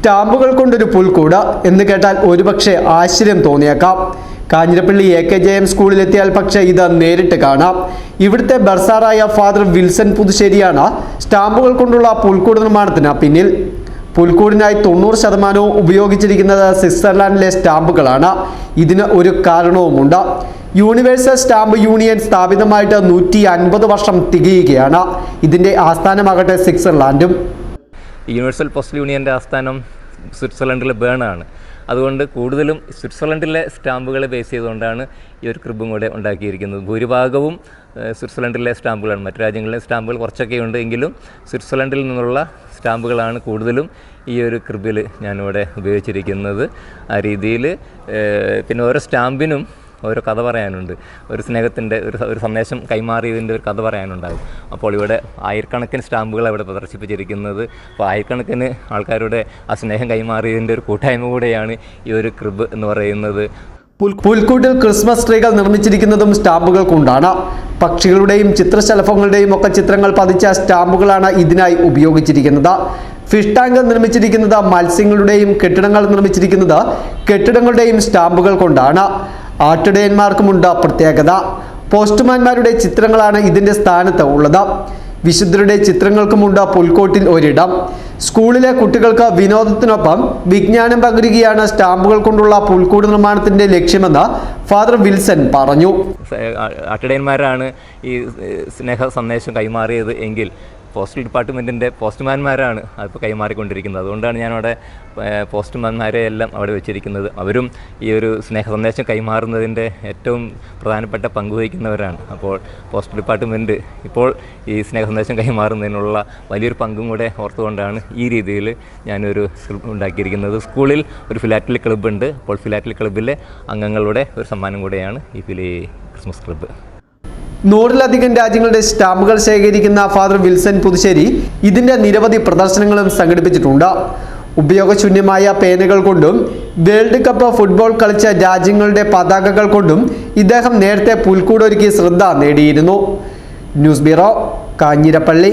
സ്റ്റാമ്പുകൾ കൊണ്ടൊരു പുൽക്കൂട എന്ന് കേട്ടാൽ ഒരുപക്ഷെ ആശ്ചര്യം തോന്നിയേക്കാം. Kanjirappally A K J M സ്കൂളിലെത്തിയാൽ പക്ഷേ ഇത് നേരിട്ട് കാണാം. ഇവിടുത്തെ ബർസാറായ ഫാദർ വിൽസൺ പുതുശ്ശേരിയാണ് സ്റ്റാമ്പുകൾ കൊണ്ടുള്ള പുൽക്കൂട് നിർമ്മാണത്തിന് പിന്നിൽ. പുൽക്കൂടിനായി തൊണ്ണൂറ് ശതമാനവും ഉപയോഗിച്ചിരിക്കുന്നത് സ്വിറ്റ്സർലാൻഡിലെ സ്റ്റാമ്പുകളാണ്. ഇതിന് ഒരു കാരണവുമുണ്ട്. യൂണിവേഴ്സൽ സ്റ്റാമ്പ് യൂണിയൻ സ്ഥാപിതമായിട്ട് നൂറ്റി വർഷം തികയുകയാണ്. ഇതിന്റെ ആസ്ഥാനമാകട്ടെ സ്വിറ്റ്സർലാൻഡും. യൂണിവേഴ്സൽ പോസ്റ്റൽ യൂണിയന്റെ ആസ്ഥാനം സ്വിറ്റ്സർലൻഡിലെ ബേണാണ് അതുകൊണ്ട് കൂടുതലും സ്വിറ്റ്സർലൻഡിലെ സ്റ്റാമ്പുകളെ ബേസ് ചെയ്തുകൊണ്ടാണ് ഈ ഒരു ക്രിബും കൂടെ ഉണ്ടാക്കിയിരിക്കുന്നത്. ഭൂരിഭാഗവും സ്വിറ്റ്സർലൻഡിലെ സ്റ്റാമ്പുകളാണ്. മറ്റു രാജ്യങ്ങളിലെ സ്റ്റാമ്പുകൾ കുറച്ചൊക്കെ ഉണ്ട് എങ്കിലും സ്വിറ്റ്സർലൻഡിൽ നിന്നുള്ള സ്റ്റാമ്പുകളാണ് കൂടുതലും ഈ ഒരു ക്രിബിൽ ഞാനിവിടെ ഉപയോഗിച്ചിരിക്കുന്നത്. ആ രീതിയിൽ പിന്നെ ഓരോ സ്റ്റാമ്പിനും ഓരോ കഥ പറയാനുണ്ട്. ഒരു സ്നേഹത്തിന്റെ ഒരു ഒരു സന്ദേശം കൈമാറിയതിന്റെ ഒരു കഥ പറയാനുണ്ടാകും. അപ്പോൾ ഇവിടെ ആയിരക്കണക്കിന് സ്റ്റാമ്പുകൾ അവിടെ പ്രദർശിപ്പിച്ചിരിക്കുന്നത്. അപ്പോൾ ആയിരക്കണക്കിന് ആൾക്കാരുടെ ആ സ്നേഹം കൈമാറിയതിന്റെ ഒരു കൂട്ടായ്മ കൂടെയാണ് ഈ ഒരു ക്രിബ് എന്ന് പറയുന്നത്. പുൽ- പുൽക്കൂട്ടിൽ ക്രിസ്മസ് ട്രീകൾ നിർമ്മിച്ചിരിക്കുന്നതും സ്റ്റാമ്പുകൾ കൊണ്ടാണ് പക്ഷികളുടെയും ചിത്രശലഭങ്ങളുടെയും ഒക്കെ ചിത്രങ്ങൾ പതിച്ച സ്റ്റാമ്പുകളാണ് ഇതിനായി ഉപയോഗിച്ചിരിക്കുന്നത്. ഫിഷ് ടാങ്ക് നിർമ്മിച്ചിരിക്കുന്നത് മത്സ്യങ്ങളുടെയും കെട്ടിടങ്ങൾ നിർമ്മിച്ചിരിക്കുന്നത് കെട്ടിടങ്ങളുടെയും സ്റ്റാമ്പുകൾ കൊണ്ടാണ്. ആട്ടിടയന്മാർക്കുമുണ്ട് പ്രത്യേകത. പോസ്റ്റ്മാൻമാരുടെ ചിത്രങ്ങളാണ് ഇതിന്റെ സ്ഥാനത്ത് ഉള്ളത്. വിശുദ്ധരുടെ ചിത്രങ്ങൾക്കുമുണ്ട് പുൽക്കോട്ടിൽ ഒരിടം. സ്കൂളിലെ കുട്ടികൾക്ക് വിനോദത്തിനൊപ്പം വിജ്ഞാനം പകരുകയാണ് സ്റ്റാമ്പുകൾ കൊണ്ടുള്ള പുൽക്കൂട് നിർമ്മാണത്തിന്റെ ലക്ഷ്യമെന്ന് ഫാദർ വിൽസൺ പറഞ്ഞു. അട്ടിടയന്മാരാണ് ഈ സ്നേഹ സന്ദേശം കൈമാറിയത് എങ്കിൽ പോസ്റ്റൽ ഡിപ്പാർട്ട്മെന്റിന്റെ പോസ്റ്റ്മാൻമാരാണ് അതിപ്പോൾ കൈമാറിക്കൊണ്ടിരിക്കുന്നത്. അതുകൊണ്ടാണ് ഞാനവിടെ അവിടെ പോസ്റ്റ്മാൻമാരെ എല്ലാം അവിടെ വെച്ചിരിക്കുന്നത്. അവരും ഈ ഒരു സ്നേഹ സന്ദേശം കൈമാറുന്നതിന്റെ ഏറ്റവും പ്രധാനപ്പെട്ട പങ്ക് വഹിക്കുന്നവരാണ്. അപ്പോൾ പോസ്റ്റൽ ഡിപ്പാർട്ട്മെന്റ് ഇപ്പോൾ ഈ സ്നേഹ സന്ദേശം കൈമാറുന്നതിനുള്ള വലിയൊരു പങ്കും കൂടെ ഓർത്തുകൊണ്ടാണ് ഈ രീതിയിൽ ഞാനൊരു ഉണ്ടാക്കിയിരിക്കുന്നത്. സ്കൂളിൽ ഒരു ഫിലാറ്റലി ക്ലബ്ബ് ഉണ്ട് അപ്പോൾ ഫിലാറ്റലി ക്ലബ്ബിലെ അംഗങ്ങളുടെ ഒരു സമ്മാനം കൂടെയാണ് ഈ ഫിലി ക്രിസ്മസ് ക്ലബ്ബ്. നൂറിലധികം രാജ്യങ്ങളുടെ സ്റ്റാമ്പുകൾ ശേഖരിക്കുന്ന ഫാദർ വിൽസൺ പുതുശ്ശേരി ഇതിന്റെ നിരവധി പ്രദർശനങ്ങളും സംഘടിപ്പിച്ചിട്ടുണ്ട്. ഉപയോഗശൂന്യമായ പേനകൾ കൊണ്ടും വേൾഡ് കപ്പ് ഫുട്ബോൾ കളിച്ച രാജ്യങ്ങളുടെ പതാകകൾ കൊണ്ടും ഇദ്ദേഹം നേരത്തെ പുൽക്കൂടൊരുക്കി ശ്രദ്ധ നേടിയിരുന്നു. News bureau Kanjirappally.